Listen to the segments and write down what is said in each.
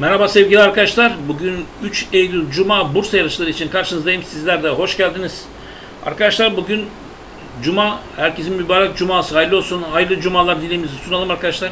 Merhaba sevgili arkadaşlar. Bugün 3 Eylül Cuma Bursa yarışları için karşınızdayım. Sizler de hoş geldiniz. Arkadaşlar bugün Cuma, herkesin mübarek Cuması hayırlı olsun. Hayırlı Cumalar dileğimizi sunalım arkadaşlar.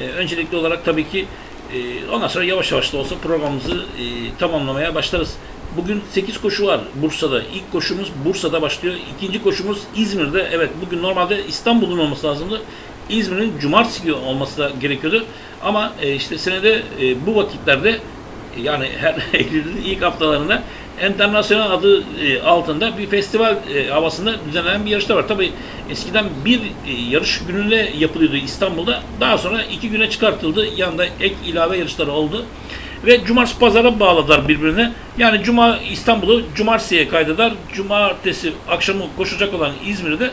Ee, öncelikli olarak tabii ki e, ondan sonra yavaş yavaş da olsa programımızı e, tamamlamaya başlarız. Bugün 8 koşu var Bursa'da. İlk koşumuz Bursa'da başlıyor. İkinci koşumuz İzmir'de. Evet bugün normalde İstanbul'un olması lazımdı. İzmir'in cumartesi günü olması da gerekiyordu. Ama e, işte senede e, bu vakitlerde yani her Eylül'ün ilk haftalarında Enternasyonel adı e, altında bir festival havasında düzenlenen bir yarışta var. Tabii eskiden bir yarış gününe yapılıyordu İstanbul'da. Daha sonra iki güne çıkartıldı. Yanında ek ilave yarışları oldu. Ve cumartesi pazara bağladılar birbirine. Yani cuma İstanbul'u cumartesiye kaydılar. Cumartesi akşamı koşacak olan İzmir'de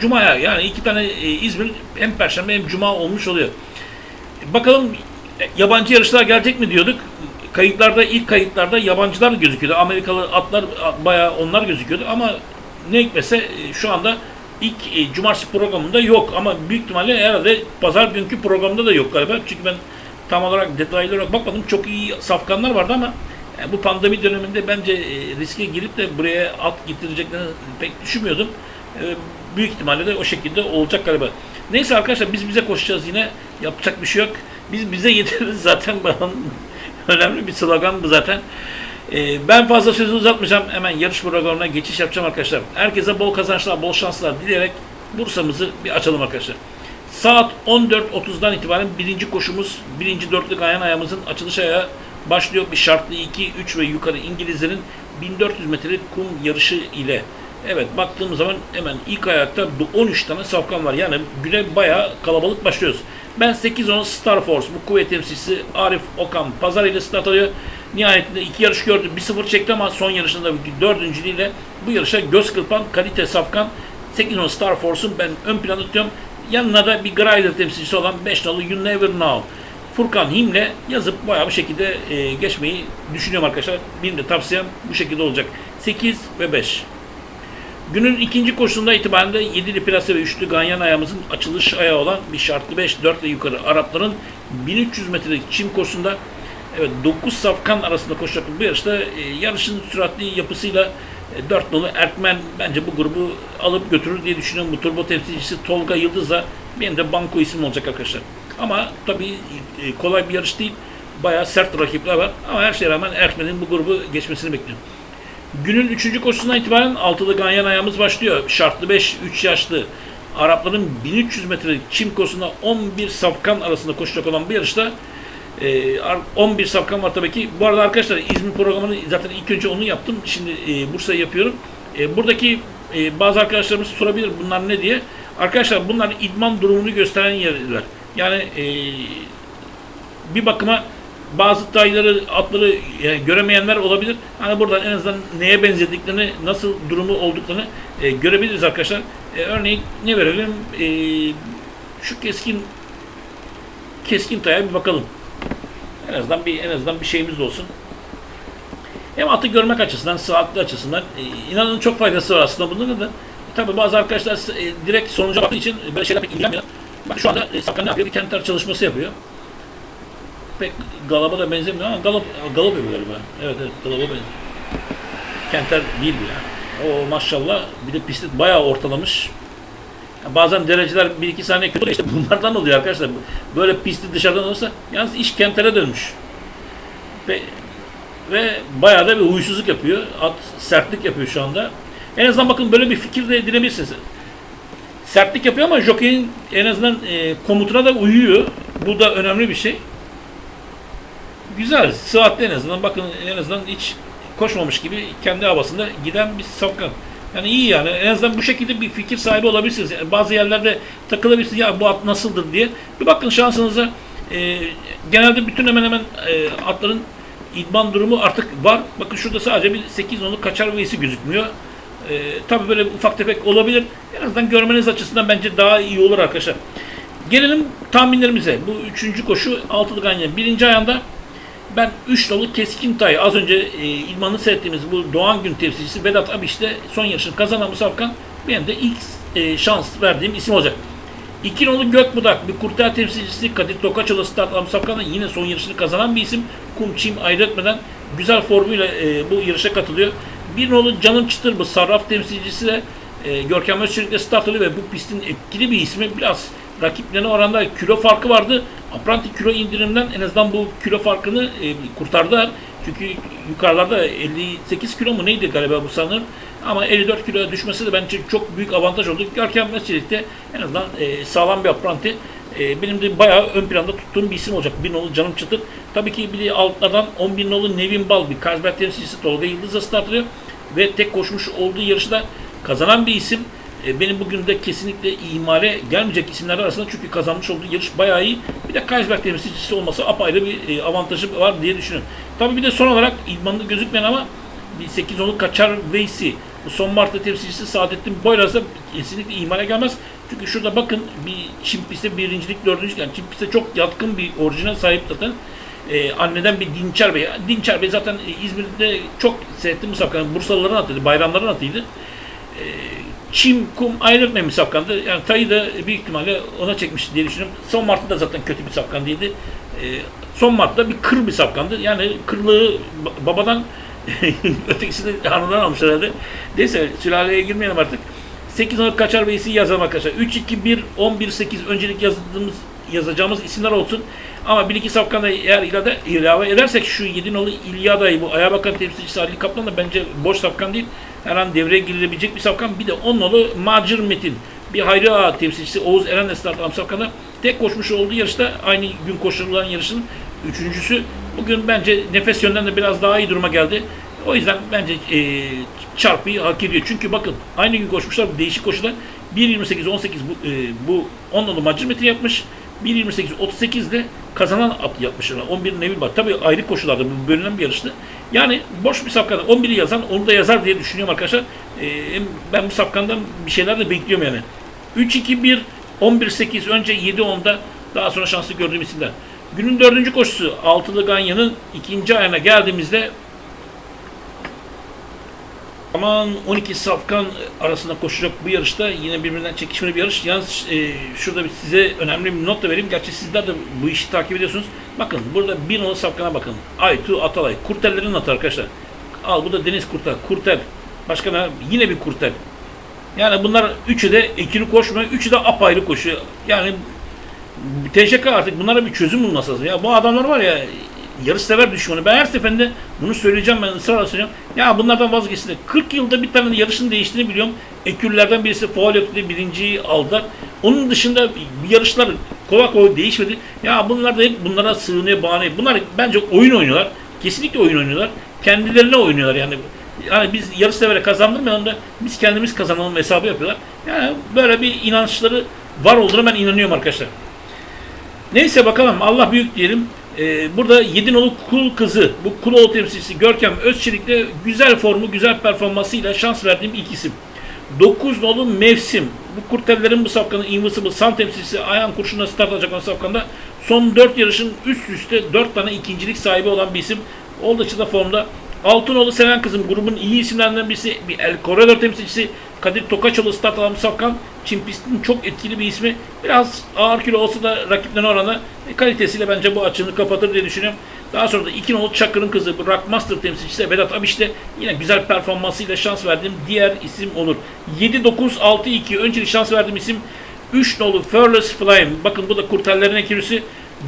cumaya yani iki tane e, İzmir hem perşembe hem cuma olmuş oluyor. Bakalım e, yabancı yarışlar gelecek mi diyorduk. Kayıtlarda ilk kayıtlarda yabancılar gözüküyordu. Amerikalı atlar bayağı onlar gözüküyordu ama ne hikmetse e, şu anda ilk e, cumartesi programında yok ama büyük ihtimalle herhalde pazar günkü programda da yok galiba. Çünkü ben tam olarak detaylı olarak bakmadım. Çok iyi safkanlar vardı ama e, bu pandemi döneminde bence riske girip de buraya at getireceklerini pek düşünmüyordum. E, büyük ihtimalle de o şekilde olacak galiba. Neyse arkadaşlar biz bize koşacağız yine. Yapacak bir şey yok. Biz bize yeteriz zaten. Önemli bir slogan bu zaten. Ee, ben fazla sözü uzatmayacağım. Hemen yarış programına geçiş yapacağım arkadaşlar. Herkese bol kazançlar, bol şanslar dileyerek Bursa'mızı bir açalım arkadaşlar. Saat 14.30'dan itibaren birinci koşumuz, birinci dörtlük ayağın ayağımızın açılış ayağı başlıyor. Bir şartlı 2, 3 ve yukarı İngilizlerin 1400 metrelik kum yarışı ile. Evet baktığımız zaman hemen ilk ayakta 13 tane safkan var. Yani güne bayağı kalabalık başlıyoruz. Ben 8-10 Star Force bu kuvvet temsilcisi Arif Okan pazar ile start alıyor. Nihayetinde iki yarış gördü. 1-0 çekti ama son yarışında dördüncülüğüyle bu yarışa göz kırpan kalite safkan 8-10 Star Force'un ben ön planda tutuyorum. Yanına da bir Grider temsilcisi olan 5 nolu You Never Know. Furkan Him'le yazıp bayağı bir şekilde e, geçmeyi düşünüyorum arkadaşlar. Benim de tavsiyem bu şekilde olacak. 8 ve 5. Günün ikinci koşusunda itibaren de 7'li plase ve 3'lü ganyan ayağımızın açılış ayağı olan bir şartlı 5, 4 ve yukarı Arapların 1300 metrelik çim koşusunda evet 9 safkan arasında koşacak bu yarışta e, yarışın süratli yapısıyla e, 4 nolu Erkmen bence bu grubu alıp götürür diye düşünüyorum. Bu turbo temsilcisi Tolga Yıldız'la benim de banko isim olacak arkadaşlar. Ama tabii e, kolay bir yarış değil. Bayağı sert rakipler var. Ama her şeye rağmen Erkmen'in bu grubu geçmesini bekliyorum. Günün 3. koşusundan itibaren altılı ganyan ayağımız başlıyor. Şartlı 5, 3 yaşlı Arapların 1300 metrelik çim koşusunda 11 safkan arasında koşacak olan bir yarışta e, ar- 11 safkan var tabii ki. Bu arada arkadaşlar İzmir programını zaten ilk önce onu yaptım. Şimdi e, Bursa'yı yapıyorum. E, buradaki e, bazı arkadaşlarımız sorabilir bunlar ne diye. Arkadaşlar bunlar idman durumunu gösteren yerler. Yani e, bir bakıma bazı tayları, atları e, göremeyenler olabilir. Hani buradan en azından neye benzediklerini, nasıl durumu olduklarını e, görebiliriz arkadaşlar. E, örneğin ne verelim? E, şu keskin keskin taya bir bakalım. En azından bir en azından bir şeyimiz olsun. Hem atı görmek açısından, sıhhatli açısından e, inanın çok faydası var aslında bunların da. Tabii bazı arkadaşlar e, direkt sonuca baktığı için böyle şeyler pek ilgilenmiyor. Bak şu anda e, Sakkan ne yapıyor? Bir kenter çalışması yapıyor pek galaba da benzemiyor ama galop, galop yapıyor galiba. Evet evet galaba benziyor. Kenter değil bu ya. O maşallah bir de pisti bayağı ortalamış. Ya bazen dereceler 1-2 saniye kötü işte bunlardan oluyor arkadaşlar. Böyle pisti dışarıdan olursa yalnız iş kentere dönmüş. Ve, ve bayağı da bir huysuzluk yapıyor. At sertlik yapıyor şu anda. En azından bakın böyle bir fikir de edinebilirsiniz. Sertlik yapıyor ama jockey'in en azından e, komutuna da uyuyor. Bu da önemli bir şey güzel, sıhhatli en azından. Bakın en azından hiç koşmamış gibi kendi havasında giden bir safkan. Yani iyi yani. En azından bu şekilde bir fikir sahibi olabilirsiniz. Yani bazı yerlerde takılabilirsiniz. Ya bu at nasıldır diye. Bir bakın şansınıza. E, genelde bütün hemen hemen e, atların idman durumu artık var. Bakın şurada sadece bir 8 onluk kaçar veysi gözükmüyor. E, tabii böyle ufak tefek olabilir. En azından görmeniz açısından bence daha iyi olur arkadaşlar. Gelelim tahminlerimize. Bu üçüncü koşu altılı ganyan. Birinci ayağında ben 3 dolu keskin tay az önce e, İlman'ı seyrettiğimiz bu Doğan Gün temsilcisi Vedat Abiş'te son yarışını kazanan bu safkan benim de ilk e, şans verdiğim isim olacak. İki nolu Gökbudak, bir kurtar temsilcisi Kadir Tokaçoğlu start alan safkanla yine son yarışını kazanan bir isim. Kum çim ayrı etmeden güzel formuyla e, bu yarışa katılıyor. Bir nolu Canım Çıtır bu sarraf temsilcisi de e, Görkem Özçelik'le start alıyor ve bu pistin etkili bir ismi. Biraz rakiplerine oranda kilo farkı vardı. Apranti kilo indirimden en azından bu kilo farkını e, kurtardılar. Çünkü yukarılarda 58 kilo mu neydi galiba bu sanırım. Ama 54 kiloya düşmesi de bence çok büyük avantaj oldu. Görkem Özçelik'te en azından e, sağlam bir apranti. E, benim de bayağı ön planda tuttuğum bir isim olacak. Bir nolu Canım Çıtır. Tabii ki bir de altlardan 11 nolu Nevin Bal bir Kazberk temsilcisi Tolga Yıldız'la start alıyor. Ve tek koşmuş olduğu yarışta kazanan bir isim. E, benim bugün de kesinlikle ihmale gelmeyecek isimler arasında çünkü kazanmış olduğu yarış bayağı iyi. Bir de Kaysberg temsilcisi olması apayrı bir e, avantajı var diye düşünüyorum. Tabii bir de son olarak idmanlı gözükmeyen ama bir 8 onluk Kaçar Veysi bu son Mart'ta temsilcisi Saadettin Boyraz da kesinlikle ihmale gelmez. Çünkü şurada bakın bir Çin pistte birincilik, dördüncülük yani Çin pistte çok yatkın bir orijinal sahip zaten. Ee, anneden bir Dinçer Bey. Dinçer Bey zaten e, İzmir'de çok seyrettim musabkanı. Bursalıların atıydı, bayramların atıydı. Ee, Çim, kum ayrılmayan bir safkandı. Yani Tayı da büyük ihtimalle ona çekmiş diye düşünüyorum. Son Mart'ta da zaten kötü bir safkan değildi. Ee, son Mart'ta bir kır bir safkandı. Yani kırlığı ba- babadan ötekisi de hanımdan almış herhalde. Neyse sülaleye girmeyelim artık. 8 Aralık Kaçar Bey'si yazalım arkadaşlar. 3, 2, 1, 11, 8 öncelik yazdığımız yazacağımız isimler olsun. Ama bir iki safkanı eğer ilave, ilave edersek şu 7 nolu İlyada'yı bu Ayağa Bakan temsilcisi Ali Kaplan da bence boş safkan değil. Her an devreye girilebilecek bir safkan. Bir de 10 nolu Macir Metin. Bir Hayri Ağa temsilcisi Oğuz Eren Estart Amsafkan'da tek koşmuş olduğu yarışta aynı gün koşulan yarışın üçüncüsü. Bugün bence nefes yönden de biraz daha iyi duruma geldi. O yüzden bence e, çarpıyı hak ediyor. Çünkü bakın aynı gün koşmuşlar değişik koşuda 1.28 18 bu, e, bu 10 nolu Macir Metin yapmış. 1.28 38 de kazanan at yapmışlar. 11 Nevil var. Tabii ayrı koşularda bu bölünen bir yarıştı. Yani boş bir safkada 11'i yazan onu da yazar diye düşünüyorum arkadaşlar. Ee, ben bu safkandan bir şeyler de bekliyorum yani. 3-2-1 11-8 önce 7-10'da daha sonra şanslı gördüğüm isimler. Günün dördüncü koşusu Altılı Ganyan'ın ikinci ayına geldiğimizde Aman 12 safkan arasında koşacak bu yarışta yine birbirinden çekişmeli bir yarış. Yalnız e, şurada bir size önemli bir not da vereyim. Gerçi sizler de bu işi takip ediyorsunuz. Bakın burada bir nolu safkana bakın. Aytu Atalay. Kurtellerin atı arkadaşlar. Al bu da Deniz Kurtel. Kurtel. Başka ne? Yine bir kurtel. Yani bunlar üçü de ikili koşmuyor. Üçü de apayrı koşuyor. Yani TŞK artık bunlara bir çözüm bulması lazım. Ya bu adamlar var ya yarışsever düşmanı. Ben her seferinde bunu söyleyeceğim ben ısrarla söyleyeceğim. Ya bunlardan vazgeçsin. 40 yılda bir tane yarışın değiştiğini biliyorum. Ekürlerden birisi faal yaptı birinciyi aldılar. Onun dışında yarışlar kolay kolay değişmedi. Ya bunlar da hep bunlara sığınıyor, bahane. Bunlar bence oyun oynuyorlar. Kesinlikle oyun oynuyorlar. Kendilerine oynuyorlar yani. Yani biz yarış severe kazandırmayalım da biz kendimiz kazanalım hesabı yapıyorlar. Yani böyle bir inançları var olduğuna ben inanıyorum arkadaşlar. Neyse bakalım Allah büyük diyelim. Ee, burada Yedinoğlu Kul kızı, bu Kuloğlu temsilcisi Görkem Özçelik'te güzel formu, güzel performansıyla şans verdiğim ilk isim. 9 nolu mevsim. Bu kurtellerin bu safkanın Invisible Sun temsilcisi Ayhan Kurşun'la start alacak olan safkanda son 4 yarışın üst üste 4 tane ikincilik sahibi olan bir isim. Oldukça da formda. Altınoğlu Selen kızım grubun iyi isimlerinden birisi. Bir El Corredor temsilcisi Kadir Tokaçoğlu start alan safkan. Çin pistinin çok etkili bir ismi. Biraz ağır kilo olsa da rakiplerine oranla e, kalitesiyle bence bu açığını kapatır diye düşünüyorum. Daha sonra da iki nolu Çakır'ın kızı Rockmaster temsilcisi Vedat Abiş de yine güzel performansıyla şans verdiğim diğer isim olur. 7-9-6-2 öncelik şans verdiğim isim 3 nolu Fearless Flame. Bakın bu da kurtellerin ekürüsü.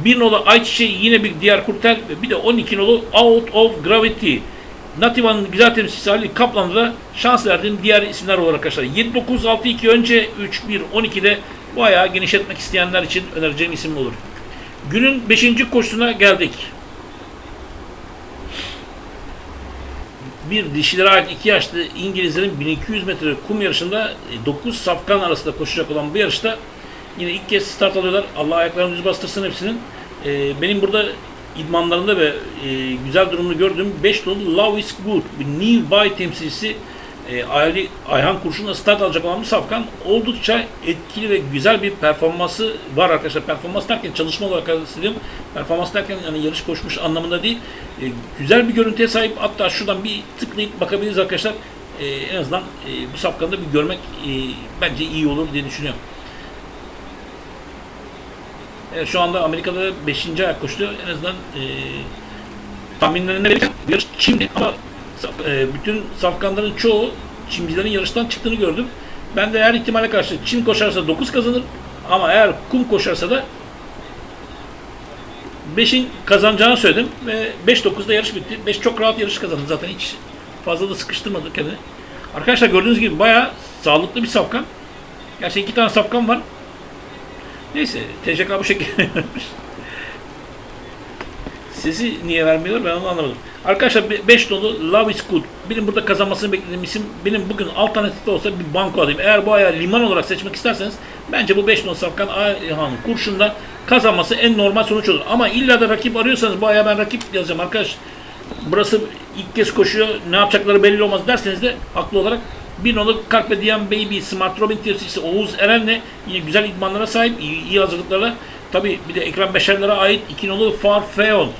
1 nolu Ayçiçeği yine bir diğer kurtel ve bir de 12 nolu Out of Gravity. Nativa'nın güzel temsilcisi Ali Kaplan'da da şans verdiğim diğer isimler olarak arkadaşlar. 7-9-6-2 önce 3-1-12'de bu ayağı genişletmek isteyenler için önereceğim isim olur. Günün 5. koşusuna geldik. bir dişilere ait 2 yaşlı İngilizlerin 1200 metre kum yarışında 9 safkan arasında koşacak olan bu yarışta yine ilk kez start alıyorlar. Allah ayaklarını düz bastırsın hepsinin. Ee, benim burada idmanlarında ve e, güzel durumunu gördüğüm 5 dolu Love is Good bir Nearby temsilcisi e, Ali Ayhan Kurşun'la start alacak olan safkan oldukça etkili ve güzel bir performansı var arkadaşlar. Performans derken çalışma olarak istedim. Performans derken yani yarış koşmuş anlamında değil. E, güzel bir görüntüye sahip. Hatta şuradan bir tıklayıp bakabiliriz arkadaşlar. E, en azından e, bu safkanı da bir görmek e, bence iyi olur diye düşünüyorum. Şu anda Amerika'da 5. ayak koştu. En azından e, tahminlerinde verirken yarış Çin'di ama e, bütün safkanların çoğu Çimcilerin yarıştan çıktığını gördüm. Ben de her ihtimale karşı Çin koşarsa 9 kazanır ama eğer kum koşarsa da 5'in kazanacağını söyledim ve 5-9'da yarış bitti. 5 çok rahat yarış kazandı zaten hiç fazla da sıkıştırmadı kendini. Arkadaşlar gördüğünüz gibi bayağı sağlıklı bir safkan. Gerçi iki tane safkan var. Neyse TCK bu şekilde Sesi niye vermiyorlar ben onu anlamadım. Arkadaşlar 5 dolu Love is Good. Benim burada kazanmasını beklediğim isim benim bugün alternatif de olsa bir banko alayım. Eğer bu ayağı liman olarak seçmek isterseniz bence bu 5 dolu Safkan Ayhan kurşunda kazanması en normal sonuç olur. Ama illa da rakip arıyorsanız bu ayağı ben rakip yazacağım arkadaş. Burası ilk kez koşuyor ne yapacakları belli olmaz derseniz de haklı olarak bir nolu Carpe Diem Baby Smart Robin temsilcisi Oğuz Eren'le yine güzel idmanlara sahip, iyi, iyi hazırlıklarla. Tabi bir de Ekrem Beşerler'e ait iki nolu Farfeon.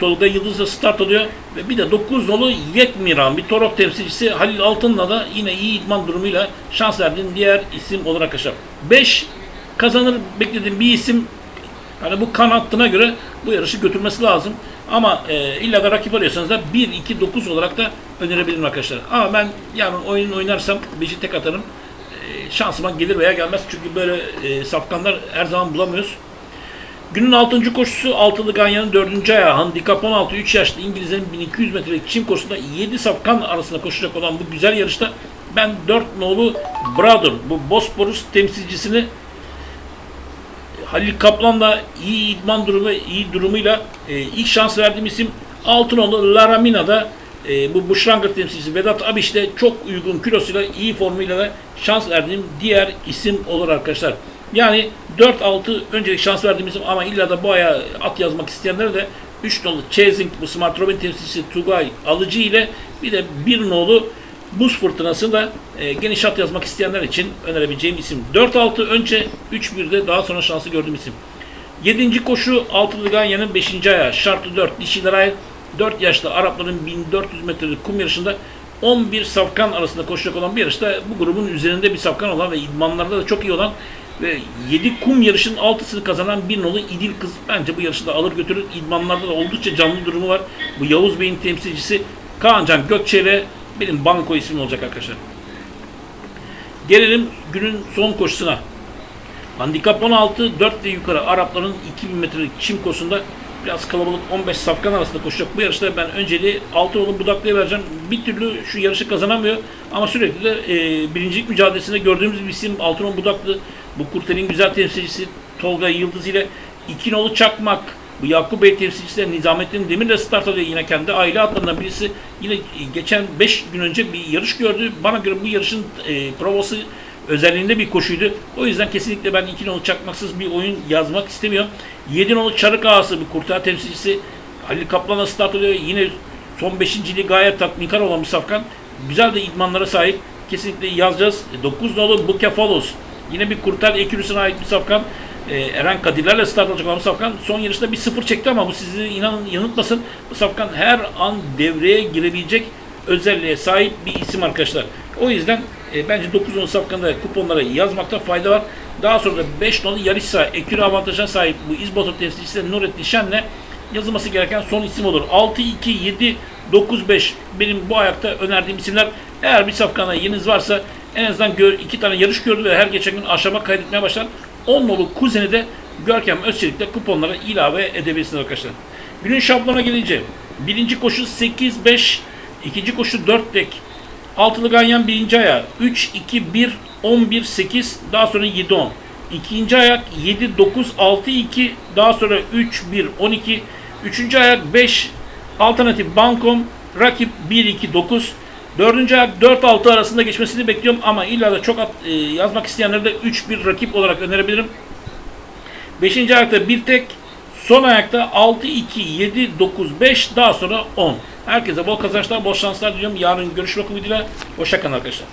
Tolga Yıldız'la start alıyor ve bir de 9 nolu Yetmiran bir Torok temsilcisi Halil Altın'la da yine iyi idman durumuyla şans verdiğim diğer isim olarak aşağı. 5 kazanır beklediğim bir isim Hani bu kan hattına göre bu yarışı götürmesi lazım. Ama e, illa da rakip arıyorsanız da 1-2-9 olarak da önerebilirim arkadaşlar. Ama ben yarın oyun oynarsam 5'i tek atarım. E, şansıma gelir veya gelmez. Çünkü böyle e, safkanlar her zaman bulamıyoruz. Günün 6. koşusu Altılı Ganyan'ın 4. ayağı handikap 16 3 yaşlı İngilizlerin 1200 metrelik çim koşusunda 7 safkan arasında koşacak olan bu güzel yarışta ben 4 nolu Brother bu Bosporus temsilcisini Halil Kaplan'la iyi idman durumu iyi durumuyla e, ilk şans verdiğim isim Altınoğlu Laramina'da e, bu Buşrangır temsilcisi Vedat Abiş de çok uygun kilosuyla iyi formuyla da şans verdiğim diğer isim olur arkadaşlar. Yani 4-6 öncelik şans verdiğim isim ama illa da bu aya at yazmak isteyenlere de 3 nolu Chasing bu Smart Robin temsilcisi Tugay Alıcı ile bir de 1 nolu Buz fırtınası da e, geniş hat yazmak isteyenler için önerebileceğim isim. 4-6 önce 3-1'de daha sonra şansı gördüğüm isim. 7. koşu Altılı Ganyan'ın 5. ayağı şartlı 4 dişiler ait 4 yaşlı Arapların 1400 metrelik kum yarışında 11 safkan arasında koşacak olan bir yarışta bu grubun üzerinde bir safkan olan ve idmanlarda da çok iyi olan ve 7 kum yarışının 6'sını kazanan bir nolu İdil Kız bence bu yarışı da alır götürür. İdmanlarda da oldukça canlı durumu var. Bu Yavuz Bey'in temsilcisi Kaancan Gökçe ile benim banko ismim olacak arkadaşlar. Gelelim günün son koşusuna. Handikap 16, 4 ve yukarı Arapların 2000 metrelik çim koşusunda biraz kalabalık 15 safkan arasında koşacak bu yarışta ben önceliği Altınoğlu Budaklı'ya vereceğim. Bir türlü şu yarışı kazanamıyor ama sürekli de e, birincilik mücadelesinde gördüğümüz bir isim Altınoğlu Budaklı. Bu kurterin güzel temsilcisi Tolga Yıldız ile iki nolu Çakmak bu Yakup Bey temsilcisi de Nizamettin Demir'le start alıyor yine kendi aile atlarından birisi. Yine geçen 5 gün önce bir yarış gördü. Bana göre bu yarışın e, provası özelliğinde bir koşuydu. O yüzden kesinlikle ben 2 nolu çakmaksız bir oyun yazmak istemiyorum. 7 nolu Çarık Ağası bir kurtar temsilcisi Halil Kaplan'la start alıyor. Yine son 5.liği gayet tatminkar olan bir safkan. Güzel de idmanlara sahip. Kesinlikle yazacağız. 9 nolu Bukefalos. Yine bir kurtar ekürüsüne ait bir safkan e, Eren Kadirler'le start alacak olan Safkan son yarışta bir sıfır çekti ama bu sizi inanın yanıltmasın. Bu Safkan her an devreye girebilecek özelliğe sahip bir isim arkadaşlar. O yüzden e, bence 9 nolu Safkan'da kuponlara yazmakta fayda var. Daha sonra da 5 nolu Yarışsa ekürü avantajına sahip bu İzbatır temsilcisi Nurettin Şen'le yazılması gereken son isim olur. 6, 2, 7, 9, 5 benim bu ayakta önerdiğim isimler. Eğer bir safkana yeriniz varsa en azından gör, iki tane yarış gördü ve her geçen gün aşama kaydetmeye başlar. 10 nolu kuzeni de Görkem Özçelik'te kuponlara ilave edebilirsiniz arkadaşlar. Günün şablona gelince birinci koşu 8-5, ikinci koşu 4 tek, altılı ganyan birinci ayağı 3-2-1, 11-8, daha sonra 7-10. İkinci ayak 7-9-6-2, daha sonra 3-1-12, üçüncü ayak 5, alternatif bankom, rakip 1-2-9, Dördüncü ayak 4-6 arasında geçmesini bekliyorum ama illa da çok at, e, yazmak isteyenlere de 3-1 rakip olarak önerebilirim. Beşinci ayakta bir tek, son ayakta 6-2-7-9-5 daha sonra 10. Herkese bol kazançlar, bol şanslar diliyorum. Yarın görüşmek ümidiyle. Hoşçakalın arkadaşlar.